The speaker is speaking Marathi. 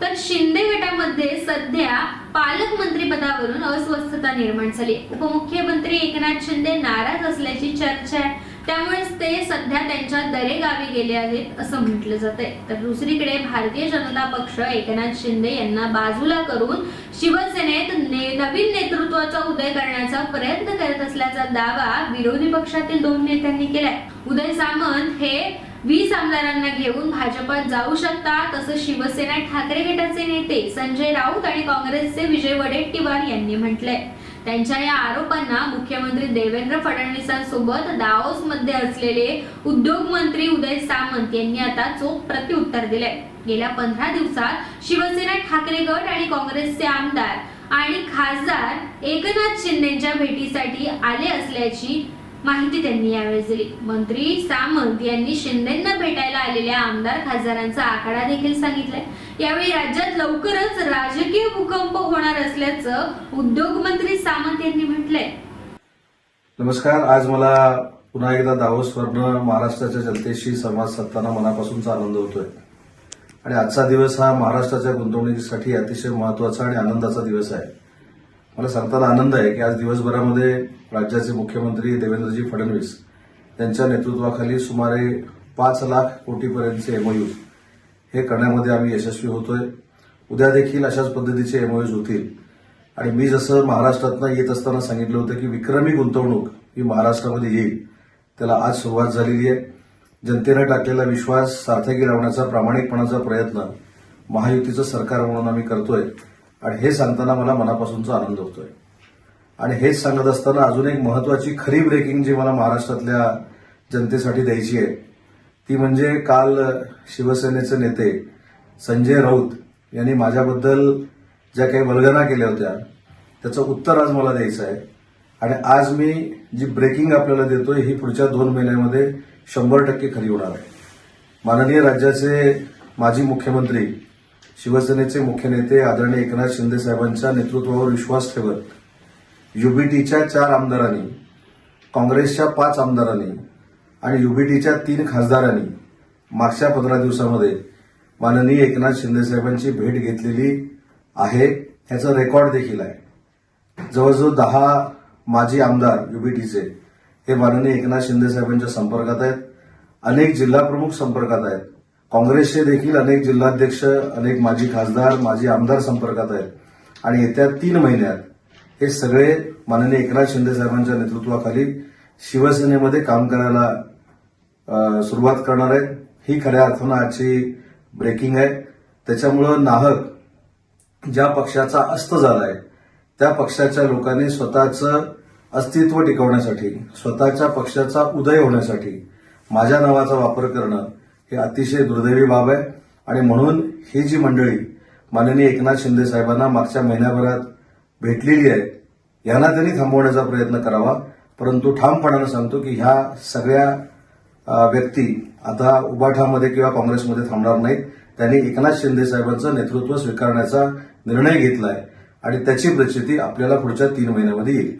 तर शिंदे गटामध्ये सध्या पालकमंत्री पदावरून अस्वस्थता निर्माण झाली. उपमुख्यमंत्री एकनाथ शिंदे नाराज असल्याची चर्चा आहे. त्यामुळेच ते सध्या त्यांच्या दरे गावी गेले आहेत असं म्हटलं जात आहे तर दुसरीकडे भारतीय जनता पक्ष एकनाथ शिंदे यांना बाजूला करून शिवसेनेत ने- नवीन नेतृत्वाचा उदय करण्याचा प्रयत्न करत असल्याचा दावा विरोधी पक्षातील दोन नेत्यांनी केलाय. उदय सामंत हे वीस आमदारांना घेऊन भाजपात जाऊ शकतात असं शिवसेना ठाकरे गटाचे नेते संजय राऊत आणि काँग्रेसचे विजय वडेट्टीवार यांनी म्हटलंय. त्यांच्या या आरोपांना मुख्यमंत्री देवेंद्र फडणवीसांसोबत दाओसमध्ये असलेले उद्योग मंत्री उदय सामंत यांनी आता चोख प्रत्युत्तर दिले गेल्या पंधरा दिवसात शिवसेना ठाकरे गट आणि काँग्रेसचे आमदार आणि खासदार एकनाथ शिंदेच्या भेटीसाठी आले असल्याची माहिती त्यांनी यावेळी दिली. मंत्री सामंत यांनी शिंदेंना भेटायला आलेल्या आमदार खासदारांचा आकडा देखील सांगितलाय. यावेळी राज्यात लवकरच राजकीय भूकंप होणार असल्याचं उद्योग मंत्री सामंत यांनी म्हटलंय. नमस्कार. आज मला पुन्हा एकदा दावोसवरनं महाराष्ट्राच्या जनतेशी संवाद साधताना मनापासूनचा आनंद होतोय. आणि आजचा दिवस हा महाराष्ट्राच्या गुंतवणुकीसाठी अतिशय महत्त्वाचा आणि आनंदाचा दिवस आहे. मला सांगताना आनंद आहे की आज दिवसभरामध्ये राज्याचे मुख्यमंत्री देवेंद्रजी फडणवीस यांच्या नेतृत्वाखाली सुमारे पाच लाख कोटीपर्यंतचे एमओयू हे करण्यामध्ये आम्ही यशस्वी होतोय. उद्या देखील अशाच पद्धतीचे एमओयूज होतील. आणि मी जसं महाराष्ट्रातनं येत असताना सांगितलं होतं की विक्रमी गुंतवणूक ही महाराष्ट्रामध्ये येईल त्याला आज सुरुवात झालेली आहे. जनतेनं टाकलेला विश्वास सार्थकी लावण्याचा प्रामाणिकपणाचा प्रयत्न महायुतीचं सरकार म्हणून आम्ही करतोय. आणि हे सांगताना मला मनापासूनचा आनंद होतोय. आणि हेच सांगत असताना अजून एक महत्वाची खरी ब्रेकिंग जी मला महाराष्ट्रातल्या जनतेसाठी द्यायची आहे ती म्हणजे काल शिवसेनेचे नेते संजय राऊत यांनी माझ्याबद्दल ज्या काही वल्गना केल्या होत्या त्याचं उत्तर आज मला द्यायचं आहे. आणि आज मी जी ब्रेकिंग आपल्याला देतोय ही पुढच्या दोन महिन्यामध्ये शंभर टक्के खरी होणार आहे. माननीय राज्याचे माजी मुख्यमंत्री शिवसेनेचे मुख्य नेते आदरणीय एकनाथ शिंदे साहेबांच्या नेतृत्वावर विश्वास ठेवत युबीटीच्या चार आमदारांनी काँग्रेसच्या पाच आमदारांनी आणि युबीटीच्या तीन खासदारांनी मागच्या पंधरा दिवसामध्ये माननीय एकनाथ शिंदे साहेबांची भेट घेतलेली आहे ह्याचा रेकॉर्ड देखील आहे. जवळजवळ दहा माजी आमदार युबीटीचे हे माननीय एकनाथ शिंदे साहेबांच्या संपर्कात आहेत. अनेक जिल्हाप्रमुख संपर्कात आहेत. काँग्रेसचे देखील अनेक जिल्हाध्यक्ष अनेक माजी खासदार माजी आमदार संपर्कात आहेत. आणि येत्या तीन महिन्यात हे सगळे माननीय एकनाथ शिंदे साहेबांच्या नेतृत्वाखाली शिवसेनेमध्ये काम करायला सुरुवात करणार आहेत. ही खऱ्या अर्थानं आजची ब्रेकिंग आहे. त्याच्यामुळं नाहक ज्या पक्षाचा अस्त झालाय त्या पक्षाच्या लोकांनी स्वतःचं अस्तित्व टिकवण्यासाठी स्वतःच्या पक्षाचा उदय होण्यासाठी माझ्या नावाचा वापर करणं हे अतिशय दुर्दैवी बाब आहे. आणि म्हणून ही जी मंडळी माननीय एकनाथ शिंदे साहेबांना मागच्या महिन्याभरात भेटलेली आहे यांना त्यांनी थांबवण्याचा प्रयत्न करावा. परंतु ठामपणानं सांगतो की ह्या सगळ्या व्यक्ती आता उबाठामध्ये किंवा काँग्रेसमध्ये थांबणार नाहीत. त्यांनी एकनाथ शिंदे साहेबांचं नेतृत्व स्वीकारण्याचा निर्णय घेतला आहे आणि त्याची प्रचिती आपल्याला पुढच्या तीन महिन्यामध्ये येईल.